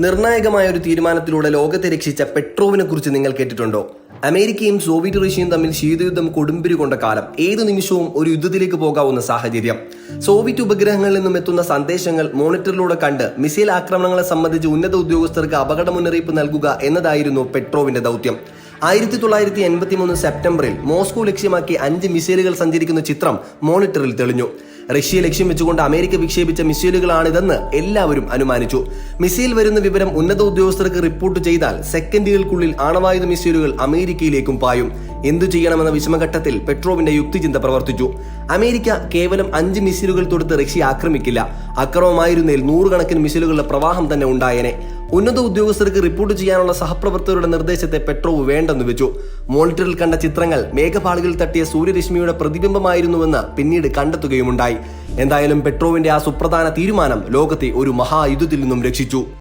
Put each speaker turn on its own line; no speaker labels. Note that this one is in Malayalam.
നിർണായകമായ ഒരു തീരുമാനത്തിലൂടെ ലോകത്തെ രക്ഷിച്ച പെട്രോവിനെ കുറിച്ച് നിങ്ങൾ കേട്ടിട്ടുണ്ടോ? അമേരിക്കയും സോവിയറ്റ് റഷ്യയും തമ്മിൽ ശീതയുദ്ധം കൊടുമ്പിരി കൊണ്ട കാലം. ഏതു നിമിഷവും ഒരു യുദ്ധത്തിലേക്ക് പോകാവുന്ന സാഹചര്യം. സോവിയറ്റ് ഉപഗ്രഹങ്ങളിൽ നിന്നും എത്തുന്ന സന്ദേശങ്ങൾ മോണിറ്ററിലൂടെ കണ്ട് മിസൈൽ ആക്രമണങ്ങളെ സംബന്ധിച്ച് ഉന്നത ഉദ്യോഗസ്ഥർക്ക് അപകട മുന്നറിയിപ്പ് നൽകുക എന്നതായിരുന്നു പെട്രോവിന്റെ ദൗത്യം. ആയിരത്തി തൊള്ളായിരത്തി എൺപത്തി മൂന്ന് സെപ്റ്റംബറിൽ മോസ്കോ ലക്ഷ്യമാക്കി അഞ്ച് മിസൈലുകൾ സഞ്ചരിക്കുന്ന ചിത്രം മോണിറ്ററിൽ തെളിഞ്ഞു. റഷ്യ ലക്ഷ്യം വെച്ചുകൊണ്ട് അമേരിക്ക വിക്ഷേപിച്ച മിസൈലുകളാണിതെന്ന് എല്ലാവരും അനുമാനിച്ചു. മിസൈൽ വരുന്ന വിവരം ഉന്നത ഉദ്യോഗസ്ഥർക്ക് റിപ്പോർട്ട് ചെയ്താൽ സെക്കൻഡുകൾക്കുള്ളിൽ ആണവായുധ മിസൈലുകൾ അമേരിക്കയിലേക്കും പായും. എന്തു ചെയ്യണമെന്ന വിഷമഘട്ടത്തിൽ പെട്രോവിന്റെ യുക്തിചിന്ത പ്രവർത്തിച്ചു. അമേരിക്ക കേവലം അഞ്ച് മിസൈലുകൾ തൊടുത്ത് റഷ്യ ആക്രമിക്കില്ല. അക്രമമായിരുന്നേൽ നൂറുകണക്കിന് മിസൈലുകളുടെ പ്രവാഹം തന്നെ ഉണ്ടായേനെ. ഉന്നത ഉദ്യോഗസ്ഥർക്ക് റിപ്പോർട്ട് ചെയ്യാനുള്ള സഹപ്രവർത്തകരുടെ നിർദ്ദേശത്തെ പെട്രോവ് വേണ്ടെന്ന് വെച്ചു. മോണിറ്ററിൽ കണ്ട ചിത്രങ്ങൾ മേഘപാളികളിൽ തട്ടിയ സൂര്യരശ്മിയുടെ പ്രതിബിംബമായിരുന്നുവെന്ന് പിന്നീട് കണ്ടെത്തുകയുമുണ്ടായി. എന്തായാലും പെട്രോവിന്റെ ആ സുപ്രധാന തീരുമാനം ലോകത്തെ ഒരു മഹായുദ്ധത്തിൽ നിന്നും രക്ഷിച്ചു.